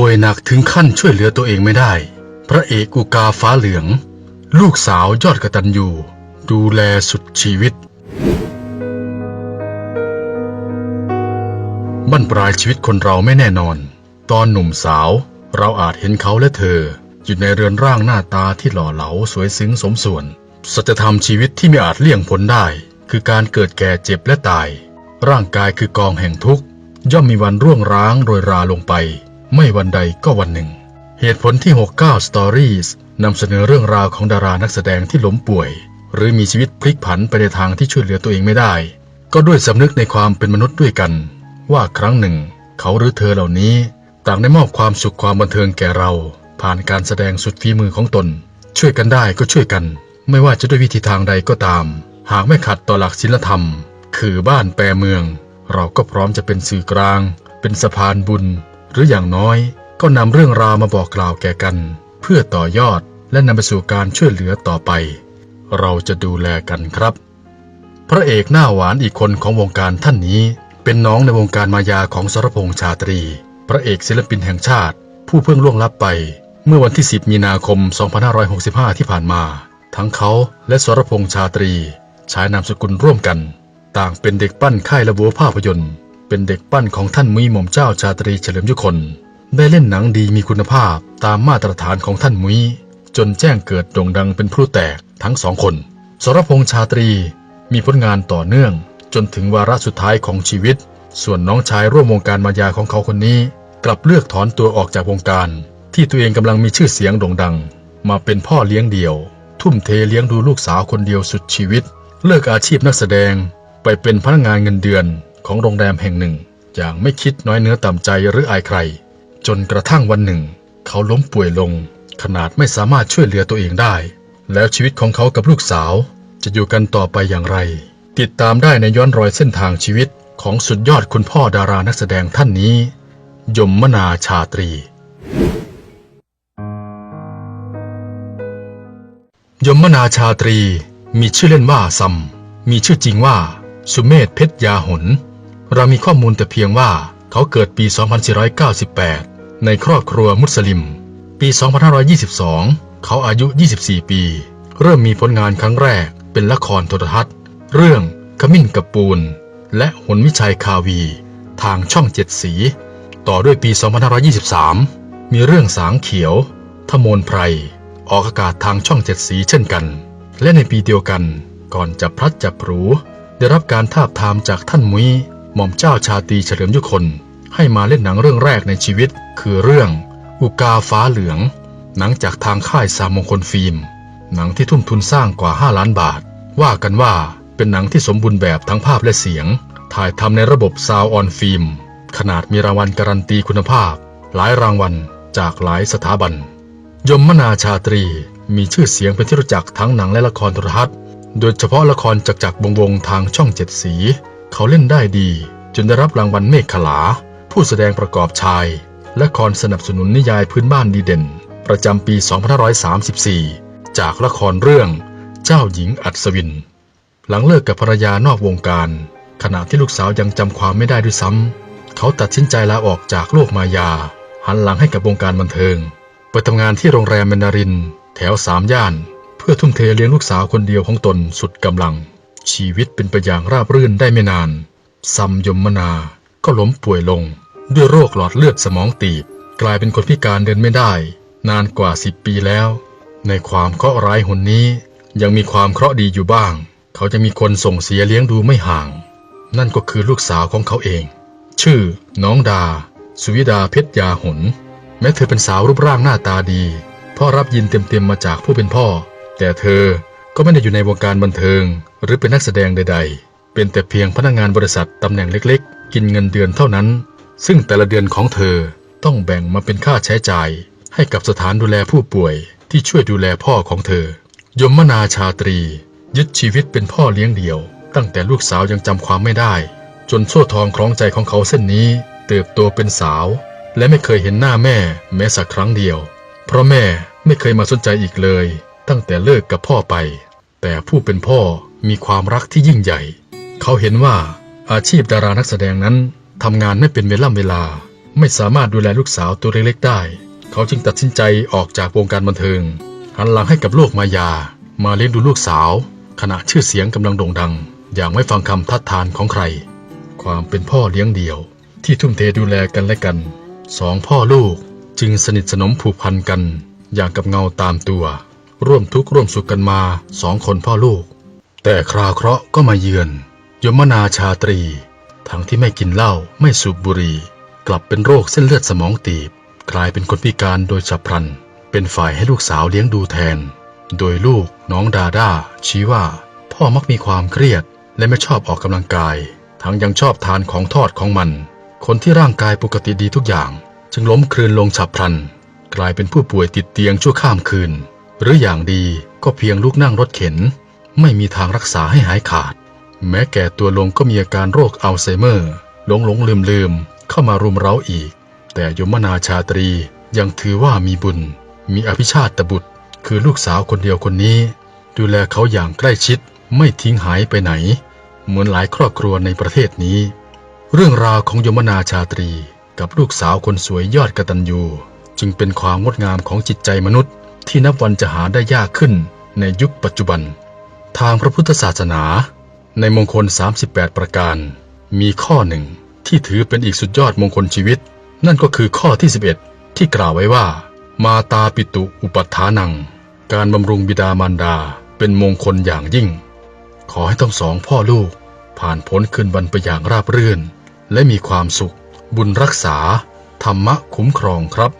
ป่วยหนักถึงขั้นช่วยเหลือตัวเองไม่ได้ พระเอกอุกาฟ้าเหลือง ลูกสาวยอดกระตัญญูดูแลสุดชีวิตบั้นปลายชีวิตคนเราไม่แน่นอน ตอนหนุ่มสาว เราอาจเห็นเขาและเธอ อยู่ในเรือนร่างหน้าตาที่หล่อเหลาสวยซึ้งสมส่วน สัจธรรมชีวิตที่ไม่อาจเลี่ยงพ้นได้ คือการเกิดแก่เจ็บและตาย ร่างกายคือกองแห่งทุกข์ ย่อมมีวันร่วงร้างโรยราลงไป ไม่วันใดก็วันหนึ่ง เหตุผลที่ 69 Stories นำเสนอเรื่องราวของดารานักแสดงที่ล้มป่วย หรือมีชีวิตพลิกผันไปในทางที่ช่วยเหลือตัวเองไม่ได้ ก็ด้วยสำนึกในความเป็นมนุษย์ด้วยกัน ว่าครั้งหนึ่ง เขาหรือเธอเหล่านี้ ต่างได้มอบความสุขความบันเทิงแก่เรา ผ่านการแสดงสุดฝีมือของตน ช่วยกันได้ก็ช่วยกัน ไม่ว่าจะด้วยวิธีทางใดก็ตาม หากไม่ขัดต่อหลักศีลธรรม คือบ้านแปรเมือง เราก็พร้อมจะเป็นสื่อกลาง เป็นสะพานบุญ หรืออย่างน้อยก็นำเรื่องราวมาบอกกล่าวแก่กัน เพื่อต่อยอดและนำไปสู่การช่วยเหลือต่อไป เราจะดูแลกันครับ พระเอกหน้าหวานอีกคนของวงการท่านนี้ เป็นน้องในวงการมายาของสรพงษ์ชาตรี พระเอกศิลปินแห่งชาติ ผู้เพิ่งล่วงลับไป เมื่อวันที่ 10 มีนาคม 2565 ที่ผ่านมา ทั้งเขาและสรพงษ์ชาตรีใช้นามสกุลร่วมกัน ต่างเป็นเด็กปั้นค่ายละบัวภาพยนตร์ เป็นเด็กปั้นของท่านมุ้ยหม่อมเจ้าชาตรีเฉลิมยุคน ได้เล่นหนังดีมีคุณภาพตามมาตรฐานของท่านมุ้ยจนแจ้งเกิดโด่งดังเป็นพลุแตกทั้งสองคน สรพงษ์ชาตรีมีผลงานต่อเนื่อง จนถึงวาระสุดท้ายของชีวิต ส่วนน้องชายร่วมวงการมายาของเขาคนนี้ กลับเลือกถอนตัวออกจากวงการ ที่ตัวเองกำลังมีชื่อเสียงโด่งดัง มาเป็นพ่อเลี้ยงเดี่ยว ทุ่มเทเลี้ยงดูลูกสาวคนเดียวสุดชีวิต เลิกอาชีพนักแสดงไปเป็นพนักงานเงินเดือน ของโรงแรมแห่งหนึ่ง อย่างไม่คิดน้อยเนื้อต่ำใจหรืออายใคร จนกระทั่งวันหนึ่ง เขาล้มป่วยลง ขนาดไม่สามารถช่วยเหลือตัวเองได้ แล้วชีวิตของเขากับลูกสาว จะอยู่กันต่อไปอย่างไร ติดตามได้ในย้อนรอยเส้นทางชีวิตของสุดยอดคุณพ่อดารานักแสดงท่านนี้ ยมมนาชาตรี ยมมนาชาตรีมีชื่อเล่นว่าซัม มีชื่อจริงว่า สุเมธเพชรยาหน เรามีข้อมูลแต่เพียงว่าเขาเกิดปี 2498 ในครอบครัวมุสลิม ปี 2522 เขาอายุ 24 ปี เริ่มมีผลงานครั้งแรกเป็นละครโทรทัศน์ เรื่องขมิ้นกับปูน และหนวิชัยคาวี ทางช่องเจ็ดสี ต่อด้วยปี 2523 มีเรื่องสางเขียวทมนไพร ออกอากาศทางช่องเจ็ดสีเช่นกัน และในปีเดียวกันก่อนจะพลัดจับพรูได้รับการทาบทามจากท่านมุ้ย หม่อมเจ้าชาตรีเฉลิมยุคนให้มาเล่นหนังเรื่องแรกในชีวิต คือเรื่อง อุกาฟ้าเหลือง หนังจากทางค่ายสามมงคลฟิล์ม หนังที่ทุ่มทุนสร้างกว่า 5 ล้านบาท ว่ากันว่าเป็นหนังที่สมบูรณ์แบบทั้งภาพและเสียง ถ่ายทำในระบบซาวออนฟิล์ม ขนาดมีรางวัลการันตีคุณภาพ หลายรางวัลจากหลายสถาบัน ยมมนาชาตรี มีชื่อเสียงเป็นที่รู้จักทั้งหนังและละครโทรทัศน์ โดยเฉพาะละครจักจักรวงวงทางช่องเจ็ดสี เขาเล่นได้ดีจนได้รับรางวัลเมฆขลา ผู้แสดงประกอบชาย และครสนับสนุนนิยายพื้นบ้านดีเด่น ประจำปี 2534 จากละครเรื่องเจ้าหญิงอัศวิน หลังเลิกกับภรรยานอกวงการ ขณะที่ลูกสาวยังจำความไม่ได้ด้วยซ้ำเขาตัดสินใจลาออกจากโลกมายา หันหลังให้กับวงการบันเทิงไปทำงานที่โรงแรมเมนาริน แถวสามย่าน เพื่อทุ่มเทเลี้ยงลูกสาวคนเดียวของตนสุดกำลัง ชีวิตเป็นไปอย่างราบรื่นได้ไม่นานซัมยมมนา ก็ล้มป่วยลง ด้วยโรคหลอดเลือดสมองตีบ กลายเป็นคนพิการเดินไม่ได้ นานกว่าสิบปีแล้ว ในความเคราะห์ร้ายหนนี้ ยังมีความเคราะห์ดีอยู่บ้าง เขาจะมีคนส่งเสียเลี้ยงดูไม่ห่าง นั่นก็คือลูกสาวของเขาเอง ชื่อ น้องดา สุวิดาเพชรยาหน แม้เธอเป็นสาวรูปร่างหน้าตาดี พ่อรับยินเต็มๆมาจากผู้เป็นพ่อ แต่เธอก็ไม่ได้อยู่ในวงการบันเทิง หรือเป็นนักแสดงใด ๆ เป็นแต่เพียงพนักงานบริษัทตำแหน่งเล็ก ๆ กินเงินเดือนเท่านั้น ซึ่งแต่ละเดือนของเธอต้องแบ่งมาเป็นค่าใช้จ่าย ให้กับสถานดูแลผู้ป่วยที่ช่วยดูแลพ่อของเธอยมมนาชาตรี ยึดชีวิตเป็นพ่อเลี้ยงเดี่ยว ตั้งแต่ลูกสาวยังจำความไม่ได้ จนโซ่ทองคล้องใจของเขาเส้นนี้ เติบโตเป็นสาว และไม่เคยเห็นหน้าแม่แม้สักครั้งเดียว เพราะแม่ไม่เคยมาสนใจอีกเลย ตั้งแต่เลิกกับพ่อไป แต่ผู้เป็นพ่อ มีความรักที่ยิ่งใหญ่ เขาเห็นว่าอาชีพดารานักแสดงนั้นทำงานไม่เป็นเวล่ำเวลา ไม่สามารถดูแลลูกสาวตัวเล็กๆได้ เขาจึงตัดสินใจออกจากวงการบันเทิง หันหลังให้กับโลกมายา มาเลี้ยงดูลูกสาว ขณะชื่อเสียงกำลังโด่งดัง อย่างไม่ฟังคำทัดทานของใคร ความเป็นพ่อเลี้ยงเดี่ยว ที่ทุ่มเทดูแลกันและกันสองพ่อลูกจึงสนิทสนมผูกพันกัน อย่างกับเงาตามตัว ร่วมทุกข์ร่วมสุขกันมาสองคนพ่อลูก แต่คราเคราะห์ก็มาเยือน ยมนาชาตรี ทั้งที่ไม่กินเหล้าไม่สูบบุหรี่กลับเป็นโรคเส้นเลือดสมองตีบ กลายเป็นคนพิการโดยฉับพลัน เป็นฝ่ายให้ลูกสาวเลี้ยงดูแทน โดยลูกน้องดาด้าชี้ว่า พ่อมักมีความเครียด และไม่ชอบออกกำลังกาย ทั้งยังชอบทานของทอดของมัน คนที่ร่างกายปกติดีทุกอย่าง จึงล้มคลืนลงฉับพลัน กลายเป็นผู้ป่วยติดเตียงชั่วข้ามคืน หรืออย่างดีก็เพียงลุกนั่งรถเข็น ไม่มีทางรักษาให้หายขาด แม้แก่ตัวลงก็มีอาการโรคอัลไซเมอร์ หลงหลงลืมลืมเข้ามารุมเร้าอีก แต่ยมนาชาตรียังถือว่ามีบุญ มีอภิชาติบุตร คือลูกสาวคนเดียวคนนี้ ดูแลเขาอย่างใกล้ชิดไม่ทิ้งหายไปไหน เหมือนหลายครอบครัวในประเทศนี้ เรื่องราวของยมนาชาตรีกับลูกสาวคนสวยยอดกตัญญูจึงเป็นความงดงามของจิตใจมนุษย์ ที่นับวันจะหาได้ยากขึ้นในยุคปัจจุบัน ทางพระพุทธศาสนา ในมงคล 38 ประการ มีข้อหนึ่งที่ถือเป็นอีกสุดยอดมงคลชีวิต นั่นก็คือข้อที่ 11 ที่กล่าวไว้ว่า มาตาปิตุอุปัฏฐานัง การบำรุงบิดามารดาเป็นมงคลอย่างยิ่ง ขอให้ทั้งสองพ่อลูก ผ่านพ้นคืนวันไปอย่างราบรื่น และมีความสุข บุญรักษา ธรรมะคุ้มครองครับ